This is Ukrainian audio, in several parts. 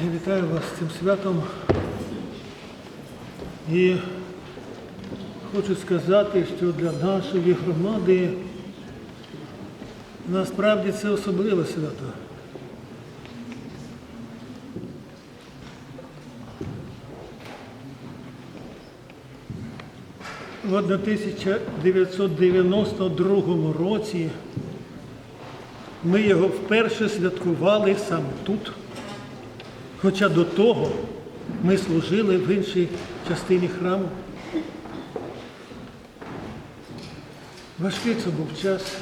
Я вітаю вас з цим святом і хочу сказати, що для нашої громади насправді це особливе свято. В 1992 році ми його вперше святкували саме тут. Хоча до того ми служили в іншій частині храму. Важкий це був час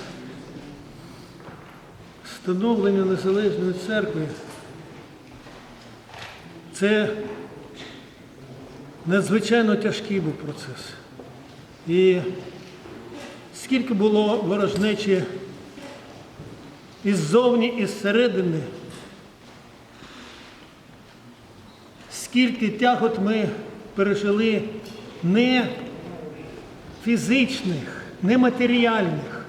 становлення Незалежної церкви. Це надзвичайно тяжкий був процес. І скільки було ворожнечі іззовні і зсередини, скільки тягот ми пережили не фізичних, не матеріальних,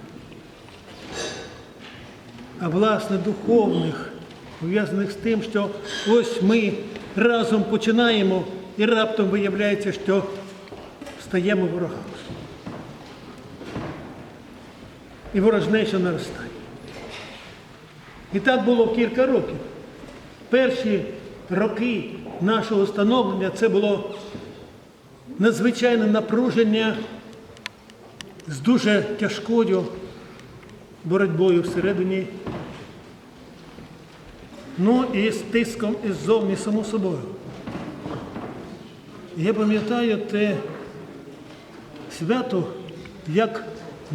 а власне духовних, пов'язаних з тим, що ось ми разом починаємо і раптом виявляється, що стаємо ворогами. І ворожнеча наростає. І так було кілька років. Перші роки нашого становлення це було надзвичайне напруження з дуже тяжкою боротьбою всередині. Ну і з тиском іззовні, само собою. Я пам'ятаю те свято як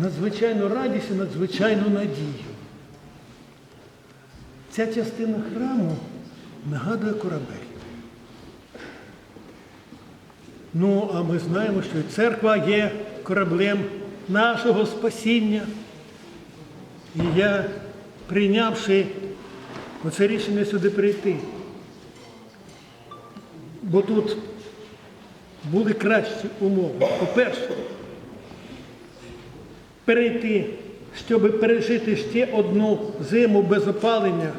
надзвичайну радість і надзвичайну надію. Ця частина храму нагадує корабель. Ну, а ми знаємо, що церква є кораблем нашого спасіння. І я, прийнявши оце рішення сюди прийти, бо тут були кращі умови. По-перше, перейти, щоб пережити ще одну зиму без опалення,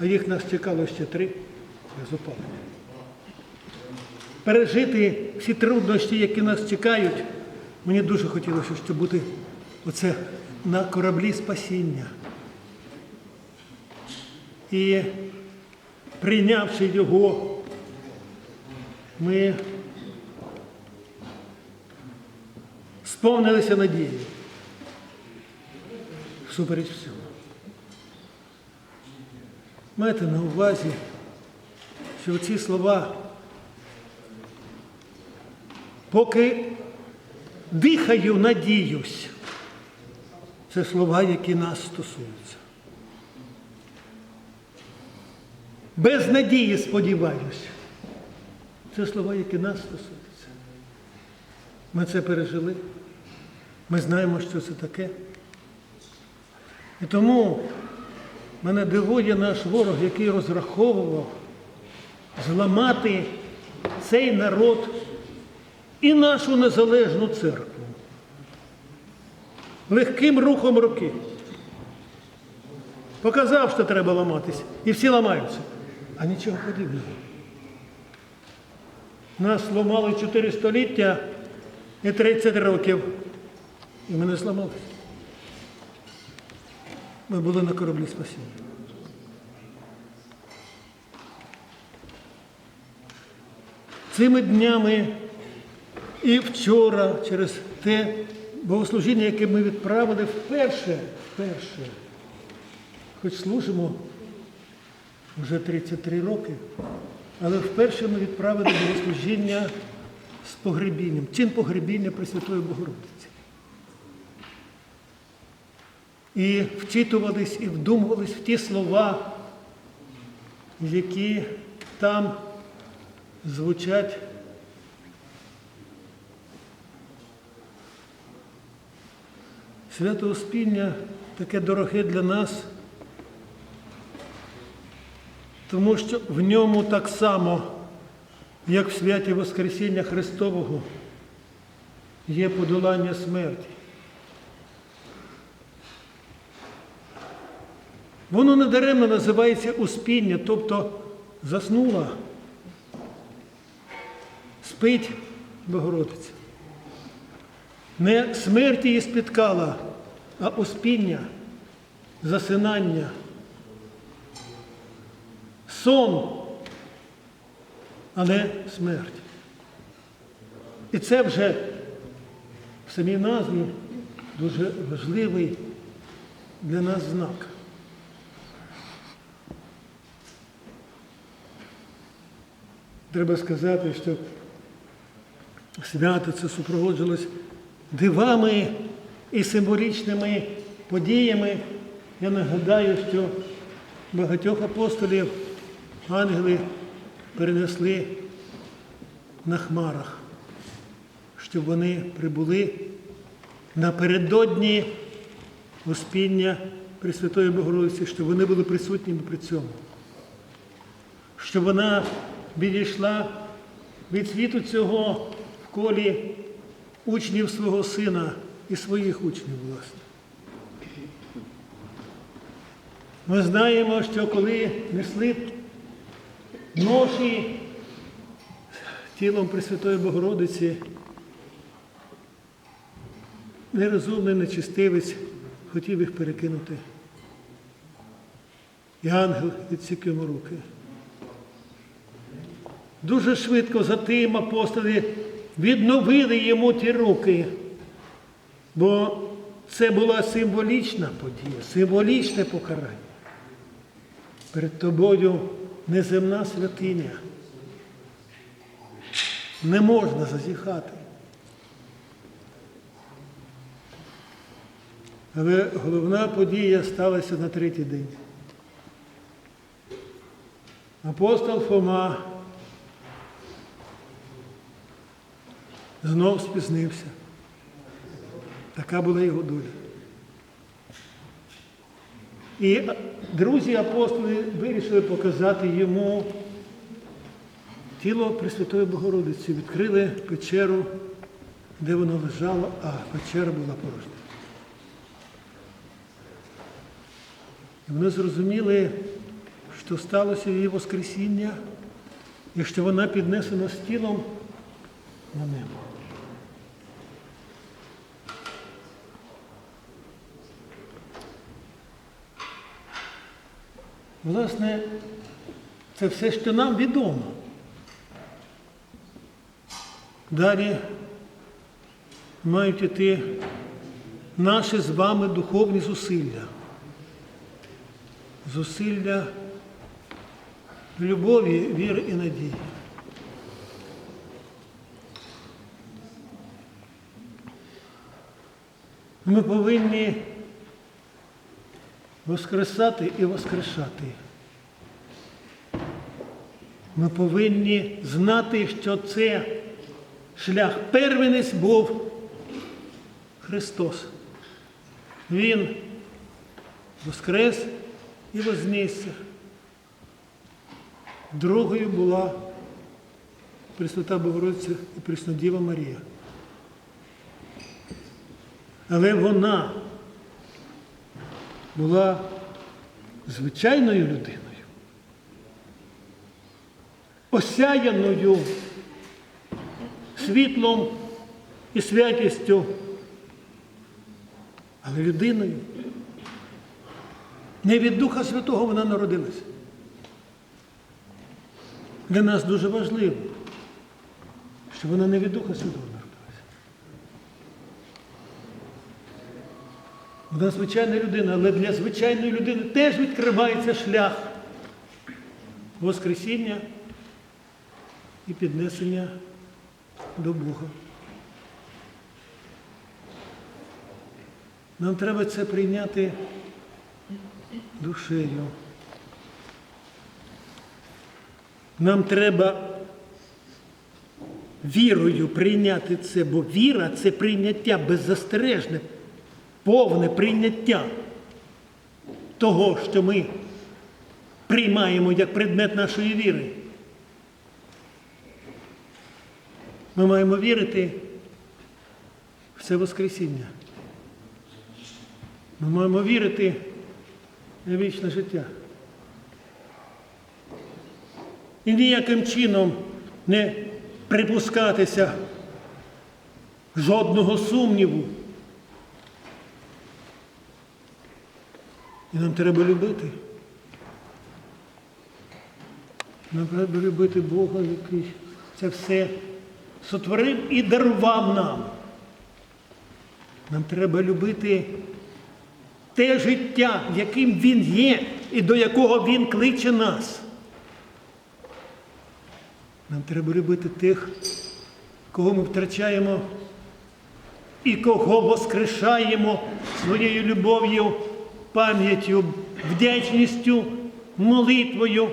а їх нас чекало ще три без опалення. Пережити всі труднощі, які нас чекають, мені дуже хотілося, щоб бути оце на кораблі спасіння. І прийнявши його, ми сповнилися надією. Всупереч всього. Майте на увазі, що ці слова, поки дихаю, надіюсь, це слова, які нас стосуються. Без надії сподіваюся. Це слова, які нас стосуються. Ми це пережили. Ми знаємо, що це таке. І тому мене дивує наш ворог, який розраховував зламати цей народ і нашу незалежну церкву. Легким рухом руки. Показав, що треба ламатись, і всі ламаються. А нічого подібного. Нас ламали 4 століття і 30 років. І ми не зламалися. Ми були на кораблі спасіння. Цими днями і вчора через те богослужіння, яке ми відправили вперше, вперше, хоч служимо вже 33 роки, але вперше ми відправили богослужіння з погребінням, чин погребіння Пресвятої Богородиці. І вчитувались, і вдумувались в ті слова, які там звучать. Свято Успіння таке дороге для нас, тому що в ньому так само, як в святі Воскресіння Христового, є подолання смерті. Воно недаремно називається успіння, тобто заснула, спить Богородиця. Не смерть її спіткала, а успіння, засинання, сон, а не смерть. І це вже в самій назві дуже важливий для нас знак. Треба сказати, що свято це супроводжувалось дивами і символічними подіями. Я нагадаю, що багатьох апостолів ангели перенесли на хмарах, щоб вони прибули напередодні успіння Пресвятої Богородиці, щоб вони були присутніми при цьому, щоб вона відійшла від світу цього в колі учнів свого сина і своїх учнів, власне. Ми знаємо, що коли несли ноші тілом Пресвятої Богородиці, нерозумний нечистивець хотів їх перекинути. І ангел відсік йому руки. Дуже швидко за тим апостоли відновили йому ті руки, бо це була символічна подія, символічне покарання. Перед тобою неземна святиня. Не можна зазіхати. Але головна подія сталася на третій день. Апостол Фома знов спізнився. Така була його доля. І друзі апостоли вирішили показати йому тіло Пресвятої Богородиці. Відкрили печеру, де воно лежало, а печера була порожня. І вони зрозуміли, що сталося її Воскресіння, і що вона піднесена з тілом на небо. Власне, це все, що нам відомо. Далі мають іти наші з вами духовні зусилля. Зусилля любові, віри і надії. Ми повинні воскресати і воскрешати. Ми повинні знати, що це шлях первенець був Христос. Він воскрес і вознісся. Другою була Пресвята Богородиця і Преснодіва Марія. Але вона була звичайною людиною, осяяною світлом і святістю, але людиною. Не від Духа Святого вона народилася. Для нас дуже важливо, що вона не від Духа Святого народилася. Вона звичайна людина, але для звичайної людини теж відкривається шлях Воскресіння і піднесення до Бога. Нам треба це прийняти душею. Нам треба вірою прийняти це, бо віра це прийняття беззастережне, повне прийняття того, що ми приймаємо як предмет нашої віри. Ми маємо вірити в це Воскресіння. Ми маємо вірити в вічне життя. і ніяким чином не припускатися жодного сумніву. Нам треба любити. Нам треба любити Бога, який це все сотворив і дарував нам. Нам треба любити те життя, яким Він є і до якого Він кличе нас. Нам треба любити тих, кого ми втрачаємо і кого воскрешаємо своєю любов'ю, пам'яттю, вдячністю, молитвою,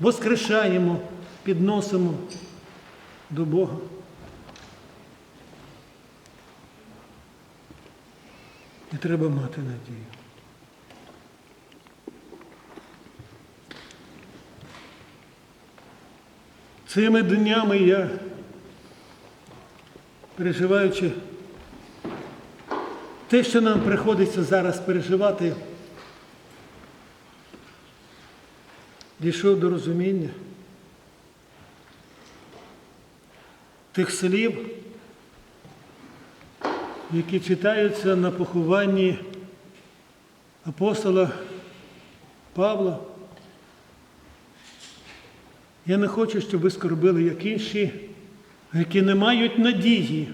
воскрешаємо, підносимо до Бога. І треба мати надію. Цими днями я, переживаючи те, що нам приходиться зараз переживати, дійшов до розуміння тих слів, які читаються на похованні апостола Павла. Я не хочу, щоб ви скорбили, як інші, які не мають надії.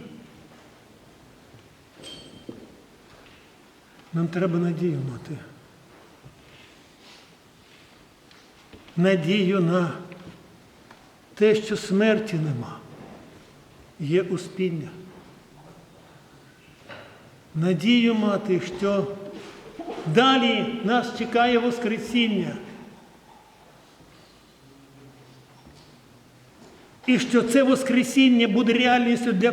Нам треба надію мати. Надію на те, що смерті нема, є успіння. Надію мати, що далі нас чекає Воскресіння. І що це Воскресіння буде реальністю для